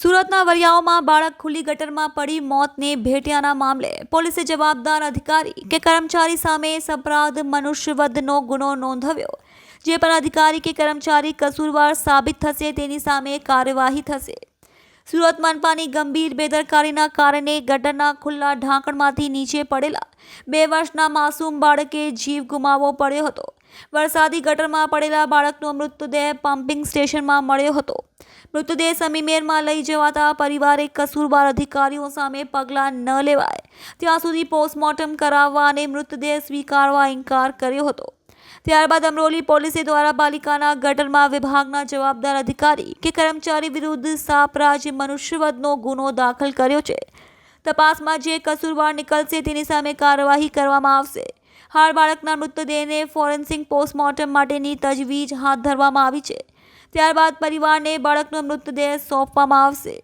સુરતના વરિયાઓમાં બાળક ખુલ્લી ગટરમાં પડી મોતને ભેટ્યાના મામલે પોલીસે જવાબદાર અધિકારી કે કર્મચારી સામે સપરાધ મનુષ્યવધનો ગુનો નોંધાવ્યો, જે પર અધિકારી કે કર્મચારી કસૂરવાર સાબિત થશે તેની સામે કાર્યવાહી થશે. સુરત મનપાની ગંભીર બેદરકારીના કારણે ગટરના ખુલ્લા ઢાંકણમાંથી નીચે પડેલા બે વર્ષના માસૂમ બાળકે જીવ ગુમાવવો પડ્યો હતો. વરસાદી ગટરમાં પડેલા બાળકનો મૃતદેહ પમ્પિંગ સ્ટેશનમાં મળ્યો હતો. મૃતદેહ સમીમેરમાં લઈ જવાતા પરિવારે કસૂરવાર અધિકારીઓ સામે પગલાં ન લેવાય. ત્યાં સુધી પોસ્ટમોર્ટમ કરાવવા અને મૃતદેહ સ્વીકારવા ઇનકાર કર્યો હતો. ત્યારબાદ અમરોલી પોલીસે દ્વારા પાલિકાના ગટરમાં વિભાગના જવાબદાર અધિકારી કે કર્મચારી વિરુદ્ધ સાપરાજ મનુષ્યવધનો ગુનો દાખલ કર્યો છે. તપાસમાં જે કસૂરવાર નીકળશે તેની સામે કાર્યવાહી કરવામાં આવશે. હાલ બાળકના મૃતદેહને ફોરેન્સિક પોસ્ટમોર્ટમ માટેની તજવીજ હાથ ધરવામાં આવી છે. ત્યારબાદ પરિવારને બાળકનો મૃતદેહ સોંપવામાં આવશે.